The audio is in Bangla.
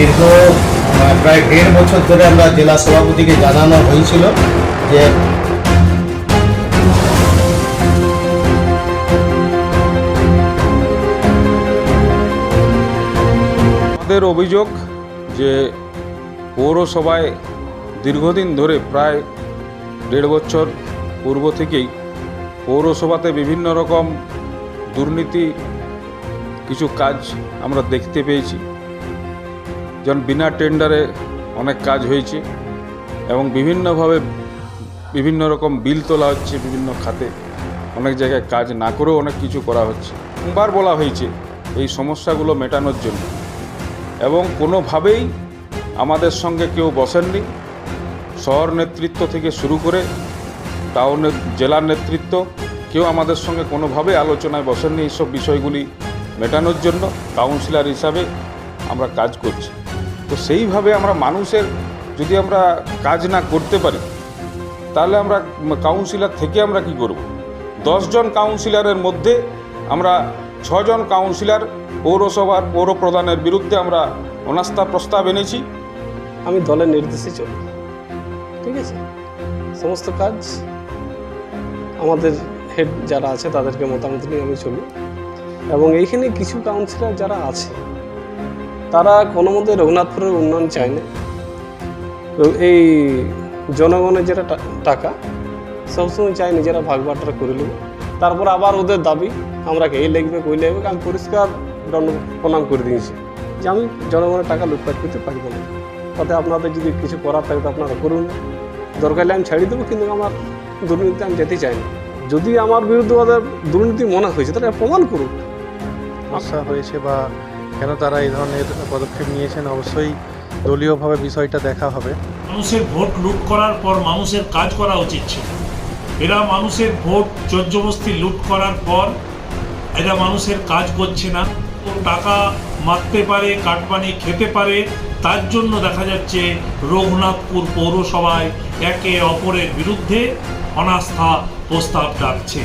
দীর্ঘ প্রায় দেড় বছর ধরে আমরা জেলা সভাপতিকে জানানো হয়েছিল যে আমাদের অভিযোগ যে পৌরসভায় দীর্ঘদিন ধরে প্রায় দেড় বছর পূর্ব থেকেই পৌরসভাতে বিভিন্ন রকম দুর্নীতি কিছু কাজ আমরা দেখতে পেয়েছি। যেমন বিনা টেন্ডারে অনেক কাজ হয়েছে এবং বিভিন্নভাবে বিভিন্ন রকম বিল তোলা হচ্ছে বিভিন্ন খাতে। অনেক জায়গায় কাজ না করেও অনেক কিছু করা হচ্ছে। বার বলা হয়েছে এই সমস্যাগুলো মেটানোর জন্য। এবং কোনোভাবেই আমাদের সঙ্গে কেউ বসেননি। শহর নেতৃত্ব থেকে শুরু করে টাউনের জেলার নেতৃত্ব কেউ আমাদের সঙ্গে কোনোভাবে আলোচনায় বসেননি। এইসব বিষয়গুলি মেটানোর জন্য কাউন্সিলর হিসাবে আমরা কাজ করছি। তো সেইভাবে আমরা মানুষের যদি আমরা কাজ না করতে পারি, তাহলে আমরা কাউন্সিলর থেকে আমরা কি করব? দশজন কাউন্সিলরের মধ্যে আমরা ছজন কাউন্সিলর পৌরসভার পৌর প্রধানের বিরুদ্ধে আমরা অনাস্থা প্রস্তাব এনেছি। আমি দলের নির্দেশে চলি ঠিক আছে? সমস্ত কাজ আমাদের হেড যারা আছে তাদেরকে মতামত নিয়ে আমি চলি। এবং এইখানে কিছু কাউন্সিলর যারা আছে তারা কোনো মতে রঘুনাথপুরের উন্নয়ন চায় না এই জনগণের যেটা টাকা, সবসময় চায় নিজেরা ভাগ বাটরা করে নেব। তারপর আবার ওদের দাবি আমরাকে এই লাগবে কই লাগবে আমি পরিষ্কার দণ্ড প্রণাম করে দিয়েছি যে আমি জনগণের টাকা লুটপাট করতে পারব না। তাতে আপনাদের যদি কিছু করার থাকে তো আপনারা করুন। দরকার হলে আমি ছাড়িয়ে দেবো, কিন্তু আমার দুর্নীতিতে আমি যেতে চাই না। যদি আমার বিরুদ্ধে ওদের দুর্নীতি মনে হয়েছে, তাহলে প্রমাণ করুক আশা হয়েছে বা কেন তারা এই ধরনের পদক্ষেপ নিয়েছেন? অবশ্যই দলীয়ভাবে বিষয়টা দেখা হবে। মানুষের ভোট লুট করার পর মানুষের কাজ করা উচিত ছিল। এরা মানুষের ভোট জর্জবস্তি লুট করার পর এরা মানুষের কাজ করছে না। টাকা মারতে পারে, কাটপানি খেতে পারে, তার জন্য দেখা যাচ্ছে রঘুনাথপুর পৌরসভায় একে অপরের বিরুদ্ধে অনাস্থা প্রস্তাব ডাকছে।